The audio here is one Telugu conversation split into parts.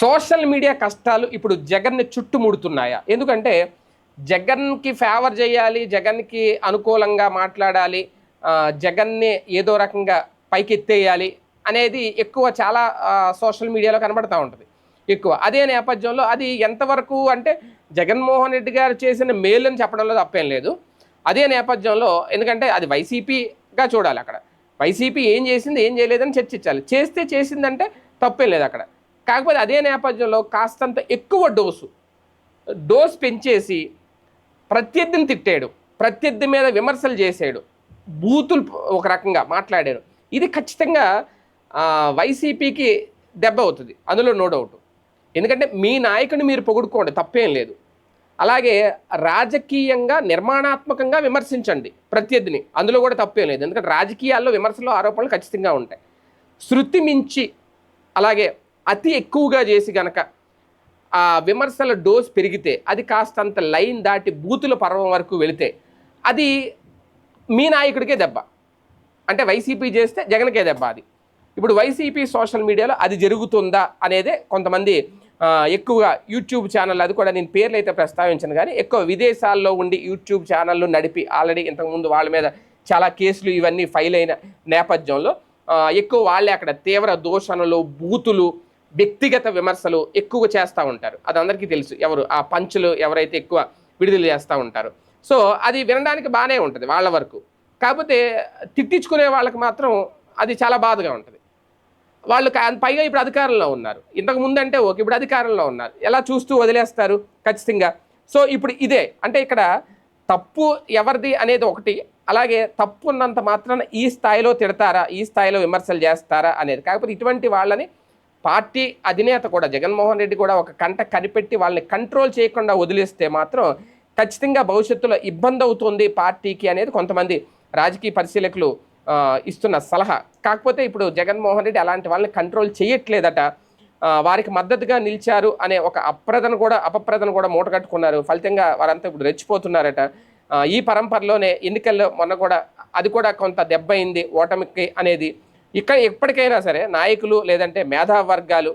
సోషల్ మీడియా కష్టాలు ఇప్పుడు జగన్ని చుట్టుముడుతున్నాయా? ఎందుకంటే జగన్కి ఫేవర్ చేయాలి జగన్కి అనుకూలంగా మాట్లాడాలి జగన్ని ఏదో రకంగా పైకెత్తేయాలి అనేది ఎక్కువ చాలా సోషల్ మీడియాలో కనబడతా ఉంటుంది. ఎక్కువ. అదే నేపథ్యంలో అది ఎంతవరకు అంటే జగన్మోహన్ రెడ్డి గారు చేసిన మేలు అని చెప్పడంలో తప్పేం లేదు. అదే నేపథ్యంలో ఎందుకంటే అది వైసీపీగా చూడాలి అక్కడ. వైసీపీ ఏం చేసింది ఏం చేయలేదని చర్చించాలి. చేస్తే చేసిందంటే తప్పేం లేదు అక్కడ. కాకపోతే అదే నేపథ్యంలో కాస్తంత ఎక్కువ డోసు. డోస్ పెంచేసి ప్రత్యర్థిని తిట్టాడు. ప్రత్యర్థి మీద విమర్శలు చేశాడు. బూతులు ఒక రకంగా మాట్లాడాడు. ఇది ఖచ్చితంగా వైసీపీకి దెబ్బ అవుతుంది. అందులో నో డౌట్. ఎందుకంటే మీ నాయకుని మీరు పొగుడుకోండి తప్పేం లేదు. అలాగే రాజకీయంగా నిర్మాణాత్మకంగా విమర్శించండి ప్రత్యర్థిని. అందులో కూడా తప్పేం లేదు. ఎందుకంటే రాజకీయాల్లో విమర్శలు ఆరోపణలు ఖచ్చితంగా ఉంటాయి. శృతి మించి అలాగే అతి ఎక్కువగా చేసి గనక ఆ విమర్శల డోస్ పెరిగితే అది కాస్తంత లైన్ దాటి బూతుల పర్వం వరకు వెళితే అది మీ నాయకుడికే దెబ్బ. అంటే వైసీపీ చేస్తే జగన్కే దెబ్బ అది. ఇప్పుడు వైసీపీ సోషల్ మీడియాలో అది జరుగుతుందా అనేదే కొంతమంది ఎక్కువగా యూట్యూబ్ ఛానల్ అది కూడా నేను పేర్లు అయితే ప్రస్తావించను కానీ ఎక్కువ విదేశాల్లో ఉండి యూట్యూబ్ ఛానళ్ళు నడిపి ఆల్రెడీ ఇంతకుముందు వాళ్ళ మీద చాలా కేసులు ఇవన్నీ ఫైల్ అయిన నేపథ్యంలో ఎక్కువ వాళ్ళే అక్కడ తీవ్ర దూషణలు బూతులు వ్యక్తిగత విమర్శలు ఎక్కువ చేస్తూ ఉంటారు. అది అందరికీ తెలుసు. ఎవరు ఆ పంచులు ఎవరైతే ఎక్కువ విడుదల చేస్తూ ఉంటారు. సో అది వినడానికి బాగానే ఉంటుంది వాళ్ళ వరకు. కాకపోతే తిట్టించుకునే వాళ్ళకి మాత్రం అది చాలా బాధగా ఉంటుంది. వాళ్ళు పైగా ఇప్పుడు అధికారంలో ఉన్నారు. ఇంతకు ముందు అంటే ఓకే ఇప్పుడు అధికారంలో ఉన్నారు. ఎలా చూస్తూ వదిలేస్తారు? ఖచ్చితంగా. సో ఇప్పుడు ఇదే. అంటే ఇక్కడ తప్పు ఎవరిది అనేది ఒకటి. అలాగే తప్పు ఉన్నంత మాత్రాన ఈ స్థాయిలో తిడతారా? ఈ స్థాయిలో విమర్శలు చేస్తారా? అనేది. కాకపోతే ఇటువంటి వాళ్ళని పార్టీ అధినేత కూడా జగన్మోహన్ రెడ్డి కూడా ఒక కంట కనిపెట్టి వాళ్ళని కంట్రోల్ చేయకుండా వదిలేస్తే మాత్రం ఖచ్చితంగా భవిష్యత్తులో ఇబ్బంది అవుతుంది పార్టీకి అనేది కొంతమంది రాజకీయ పరిశీలకులు ఇస్తున్న సలహా. కాకపోతే ఇప్పుడు జగన్మోహన్ రెడ్డి అలాంటి వాళ్ళని కంట్రోల్ చేయట్లేదట. వారికి మద్దతుగా నిలిచారు అనే ఒక అప్రదను కూడా అపప్రదను కూడా మూటగట్టుకున్నారు ఫలితంగా వారంతా ఇప్పుడు రెచ్చిపోతున్నారట. ఈ పరంపరలోనే ఎన్నికల్లో మొన్న కూడా అది కూడా కొంత దెబ్బ అయింది ఓటమికి అనేది. ఇక్కడ ఎప్పటికైనా సరే నాయకులు లేదంటే మేధా వర్గాలు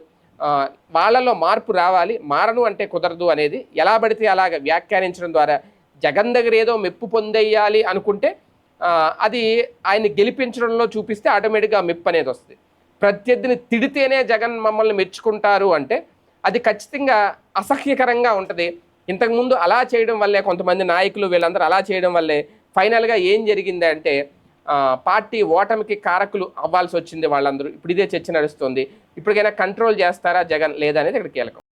వాళ్ళలో మార్పు రావాలి మారను అంటే కుదరదు అనేది ఎలా పడితే అలాగ వ్యాఖ్యానించడం ద్వారా జగన్ దగ్గర ఏదో మెప్పు పొందేయాలి అనుకుంటే అది ఆయన్ని గెలిపించడంలో చూపిస్తే ఆటోమేటిక్గా మెప్పు అనేది వస్తుంది. ప్రత్యర్థిని తిడితేనే జగన్ మమ్మల్ని మెచ్చుకుంటారు అంటే అది ఖచ్చితంగా అసహ్యకరంగా ఉంటుంది. ఇంతకుముందు అలా చేయడం వల్లే కొంతమంది నాయకులు వీళ్ళందరూ అలా చేయడం వల్లే ఫైనల్గా ఏం జరిగింది అంటే పార్టీ ఓటమికి కారకులు అవ్వాల్సి వచ్చింది వాళ్ళందరూ. ఇప్పుడు ఇదే చర్చ నడుస్తుంది. ఇప్పటికైనా కంట్రోల్ చేస్తారా జగన్? లేదా అనేది ఇక్కడ కీలకం.